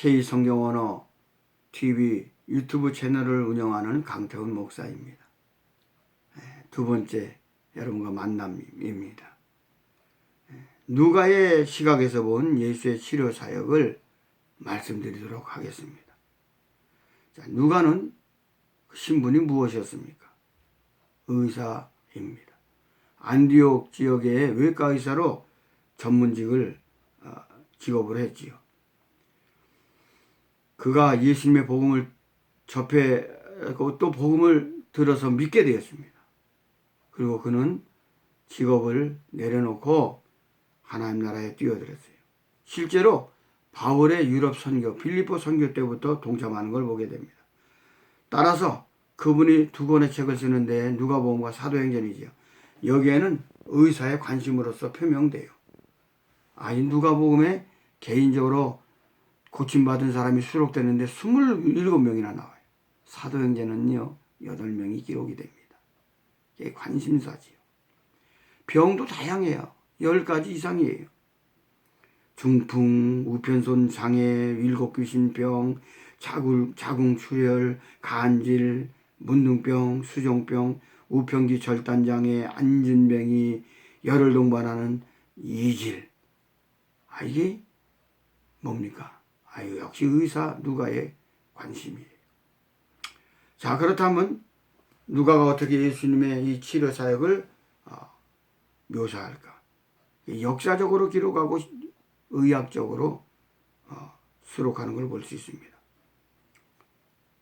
K성경언어 TV 유튜브 채널을 운영하는 강태훈 목사입니다. 예, 두 번째 여러분과 만남입니다. 예, 누가의 시각에서 본 예수의 치료 사역을 말씀드리도록 하겠습니다. 자, 누가는 그 신분이 무엇이었습니까? 의사입니다. 안디옥 지역의 외과 의사로 전문직을 어, 직업을 했지요. 그가 예수님의 복음을 접해고 또 복음을 들어서 믿게 되었습니다. 그리고 그는 직업을 내려놓고 하나님 나라에 뛰어들었어요. 실제로 바울의 유럽 선교, 필리포 선교 때부터 동참하는 걸 보게 됩니다. 따라서 그분이 두 권의 책을 쓰는데 누가복음과 사도행전이지요. 여기에는 의사의 관심으로서 표명돼요. 아니 누가복음에 개인적으로 고침받은 사람이 수록되는데 27명이나 나와요. 사도행전은요. 8명이 기록이 됩니다. 이게 관심사지요. 병도 다양해요. 10가지 이상이에요. 중풍, 우편손 장애, 일곱귀신병, 자궁, 자궁 출혈, 간질, 문둥병, 수종병, 우편기 절단장애, 안진병이 열을 동반하는 이질. 아, 이게 뭡니까? 아유, 역시 의사 누가의 관심이에요. 자, 그렇다면 누가가 어떻게 예수님의 이 치료 사역을 어, 묘사할까? 역사적으로 기록하고 의학적으로 어, 수록하는 걸 볼 수 있습니다.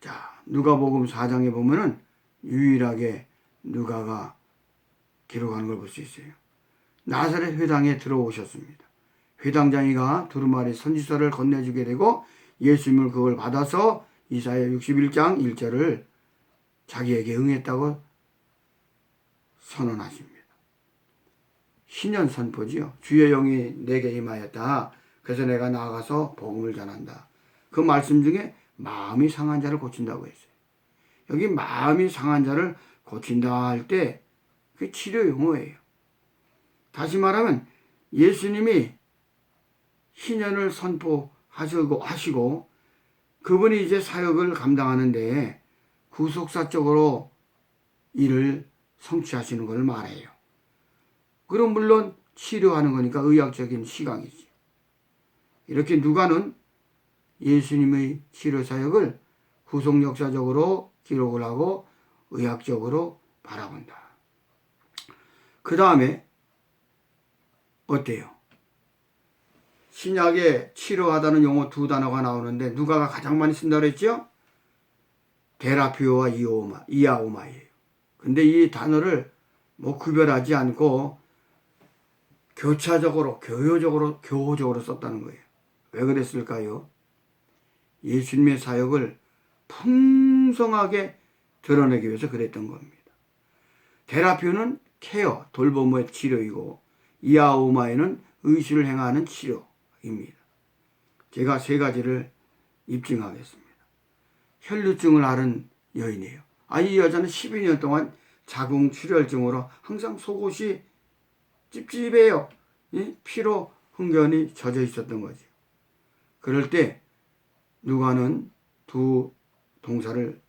자, 누가복음 4장에 보면은 유일하게 누가가 기록하는 걸 볼 수 있어요. 나사렛 회당에 들어오셨습니다. 회당장이가 두루마리 선지서를 건네주게 되고 예수님을 그걸 받아서 이사야 61장 1절을 자기에게 응했다고 선언하십니다. 신년 선포지요. 주의 영이 내게 임하였다. 그래서 내가 나아가서 복음을 전한다. 그 말씀 중에 마음이 상한 자를 고친다고 했어요. 여기 마음이 상한 자를 고친다 할 때 그 치료 용어예요. 다시 말하면 예수님이 신년을 선포하시고 하시고 그분이 이제 사역을 감당하는데 구속사적으로 일을 성취하시는 걸 말해요. 그럼 물론 치료하는 거니까 의학적인 시각이지. 이렇게 누가는 예수님의 치료 사역을 후속 역사적으로 기록을 하고 의학적으로 바라본다. 그 다음에 어때요? 신약에 치료하다는 용어 두 단어가 나오는데 누가가 가장 많이 쓴다 그랬죠? 데라피오와 이오마, 이아오마예요. 근데 이 단어를 뭐 구별하지 않고 교차적으로, 교효적으로, 교호적으로 썼다는 거예요. 왜 그랬을까요? 예수님의 사역을 풍성하게 드러내기 위해서 그랬던 겁니다. 테라피는 케어, 돌봄의 치료이고 이아오마에는 의식을 행하는 치료 입니다. 제가 세 가지를 입증하겠습니다. 혈류증을 앓은 여인이에요. 아, 이 여자는 12년 동안 자궁출혈증으로 항상 속옷이 찝찝해요. 피로 흥건히 젖어 있었던 거죠. 그럴 때 누가는 두 동사를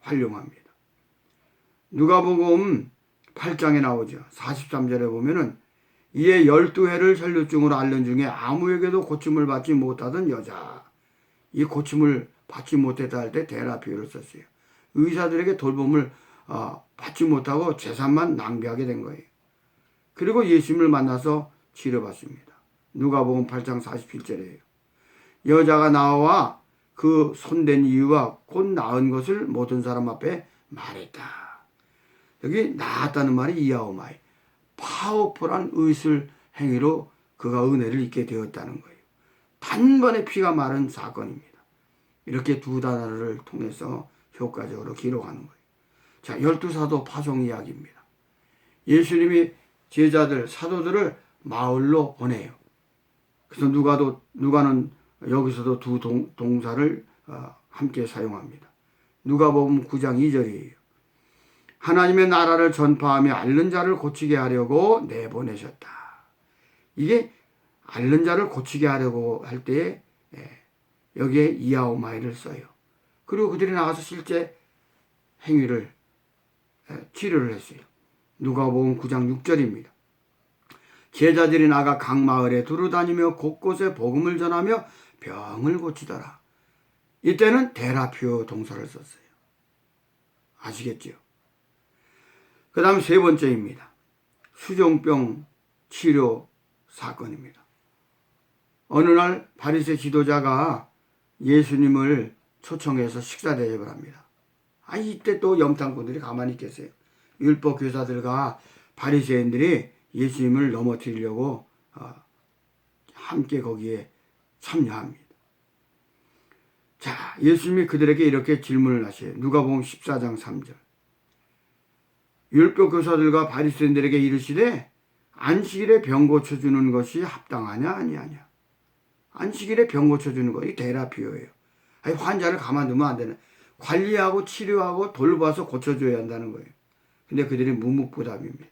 활용합니다. 누가복음 8장에 나오죠. 43절에 보면은 이에 12회를 혈류증으로 앓는 중에 아무에게도 고침을 받지 못하던 여자. 이 고침을 받지 못했다 할때 데라피오를 썼어요. 의사들에게 돌봄을 어, 받지 못하고 재산만 낭비하게 된 거예요. 그리고 예수님을 만나서 치료받습니다. 누가복음 8장 47절이에요. 여자가 나와 그 손댄 이유와 곧 나은 것을 모든 사람 앞에 말했다. 여기 나았다는 말이 이하오마이. 파워풀한 의술 행위로 그가 은혜를 입게 되었다는 거예요. 단번에 피가 마른 사건입니다. 이렇게 두 단어를 통해서 효과적으로 기록하는 거예요. 자, 열두 사도 파송 이야기입니다. 예수님이 제자들, 사도들을 마을로 보내요. 그래서 누가도, 누가는 여기서도 두 동, 동사를 어, 함께 사용합니다. 누가복음 9장 2절이에요. 하나님의 나라를 전파하며 앓는 자를 고치게 하려고 내보내셨다. 이게 앓는 자를 고치게 하려고 할 때에 예, 여기에 이아오마이를 써요. 그리고 그들이 나가서 실제 행위를 예, 치료를 했어요. 누가복음 9장 6절입니다. 제자들이 나가 각 마을에 두루다니며 곳곳에 복음을 전하며 병을 고치더라. 이때는 데라피오 동사를 썼어요. 아시겠죠? 그 다음 세 번째입니다. 수종병 치료 사건입니다. 어느 날 바리새 지도자가 예수님을 초청해서 식사 대접을 합니다. 아 이때 또 염탐꾼들이 가만히 계세요. 율법 교사들과 바리새인들이 예수님을 넘어뜨리려고 어, 함께 거기에 참여합니다. 자, 예수님이 그들에게 이렇게 질문을 하세요. 누가복음 14장 3절. 율법 교사들과 바리새인들에게 이르시되 안식일에 병 고쳐 주는 것이 합당하냐 아니하냐. 안식일에 병 고쳐 주는 것이 데라피오예요. 아니 환자를 가만두면 안 되는. 관리하고 치료하고 돌봐서 고쳐 줘야 한다는 거예요. 근데 그들이 무묵부답입니다.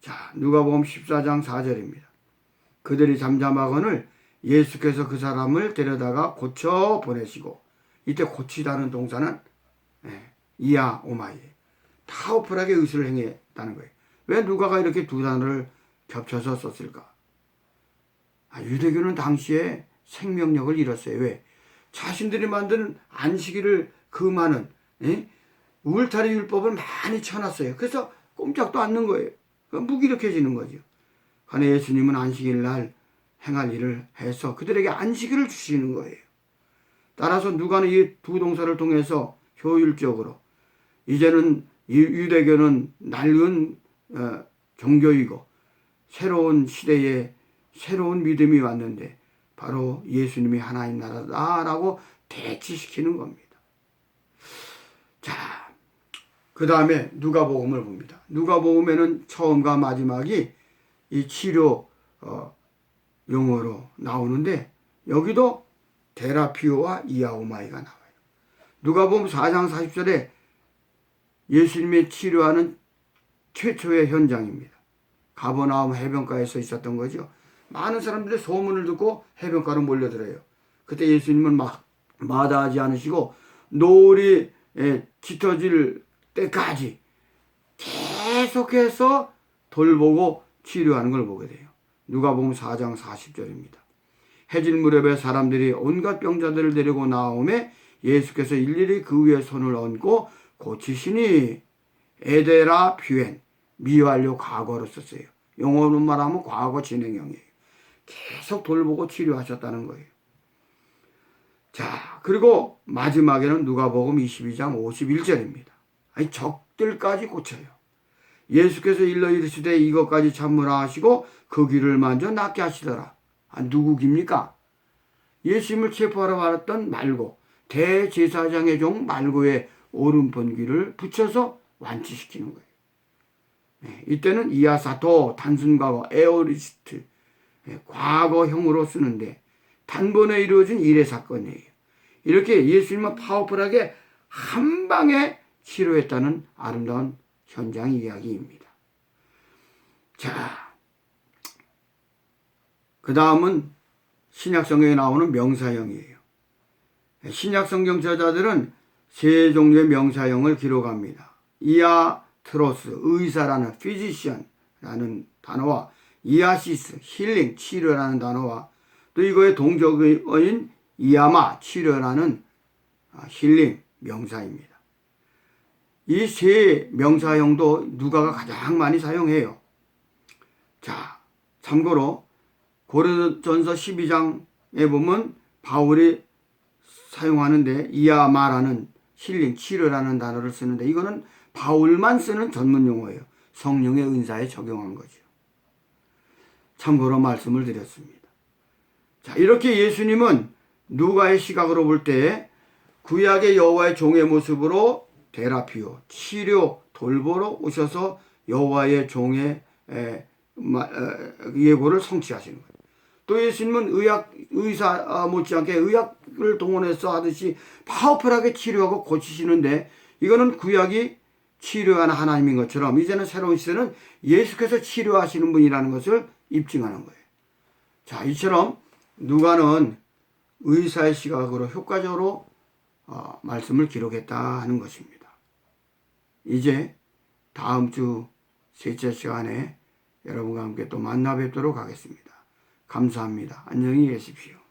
자, 누가복음 14장 4절입니다. 그들이 잠잠하거늘 예수께서 그 사람을 데려다가 고쳐 보내시고 이때 고치다는 동사는 예, 이야 오마이 에 타오풀하게 의술을 행했다는 거예요. 왜 누가가 이렇게 두 단어를 겹쳐서 썼을까? 아, 유대교는 당시에 생명력을 잃었어요. 왜? 자신들이 만든 안식일을 금하는 예? 울타리 율법을 많이 쳐놨어요. 그래서 꼼짝도 않는 거예요. 무기력해지는 거죠. 그러나 예수님은 안식일 날 행할 일을 해서 그들에게 안식일을 주시는 거예요. 따라서 누가는 이 두 동사를 통해서 효율적으로 이제는 유대교는 낡은 어, 종교이고 새로운 시대에 새로운 믿음이 왔는데 바로 예수님이 하나님 나라다라고 대치시키는 겁니다. 자, 그 다음에 누가복음을 봅니다. 누가복음에는 처음과 마지막이 이 치료 어, 용어로 나오는데 여기도 데라피오와 이아오마이가 나와요. 누가복음 4장 40절에 예수님의 치료하는 최초의 현장입니다. 가버나움 해변가에서 있었던 거죠. 많은 사람들이 소문을 듣고 해변가로 몰려들어요. 그때 예수님은 막 마다하지 않으시고 노을이 예, 짙어질 때까지 계속해서 돌보고 치료하는 걸 보게 돼요. 누가복음 4장 40절입니다. 해질 무렵에 사람들이 온갖 병자들을 데리고 나오매 예수께서 일일이 그 위에 손을 얹고 고치시니 에데라 퓨엔 미완료 과거로 썼어요. 영어로 말하면 과거 진행형이에요. 계속 돌보고 치료하셨다는 거예요. 자, 그리고 마지막에는 누가복음 22장 51절입니다. 아니 적들까지 고쳐요. 예수께서 일러 이르시되 이것까지 참으라 하시고 그 귀를 만져 낫게 하시더라. 아, 누구깁니까? 예수님을 체포하러 왔던 말고 대제사장의 종 말고의 오른 번 귀를 붙여서 완치시키는 거예요. 네, 이때는 이아사토 단순과거 에오리스트 네, 과거형으로 쓰는데 단번에 이루어진 일의 사건이에요. 이렇게 예수님은 파워풀하게 한 방에 치료했다는 아름다운 현장 이야기입니다. 자, 그 다음은 신약성경에 나오는 명사형이에요. 신약성경 저자들은 세 종류의 명사형을 기록합니다. 이아트로스, 의사라는 피지션라는 단어와 이아시스, 힐링, 치료라는 단어와 또 이거의 동적어인 이아마, 치료라는 힐링 명사입니다. 이 세 명사형도 누가가 가장 많이 사용해요. 자, 참고로 고린도전서 12장에 보면 바울이 사용하는데 이아마라는 힐링, 치료라는 단어를 쓰는데 이거는 바울만 쓰는 전문 용어예요. 성령의 은사에 적용한 거죠. 참고로 말씀을 드렸습니다. 자, 이렇게 예수님은 누가의 시각으로 볼 때 구약의 여호와의 종의 모습으로 데라피오, 치료, 돌보러 오셔서 여호와의 종의 예고를 성취하시는 거예요. 또 예수님은 의학 의사 아, 못지않게 의학을 동원해서 하듯이 파워풀하게 치료하고 고치시는데 이거는 구약이 치료하는 하나님인 것처럼 이제는 새로운 시대는 예수께서 치료하시는 분이라는 것을 입증하는 거예요. 자, 이처럼 누가는 의사의 시각으로 효과적으로 어, 말씀을 기록했다 하는 것입니다. 이제 다음 주 셋째 시간에 여러분과 함께 또 만나 뵙도록 하겠습니다. 감사합니다. 안녕히 계십시오.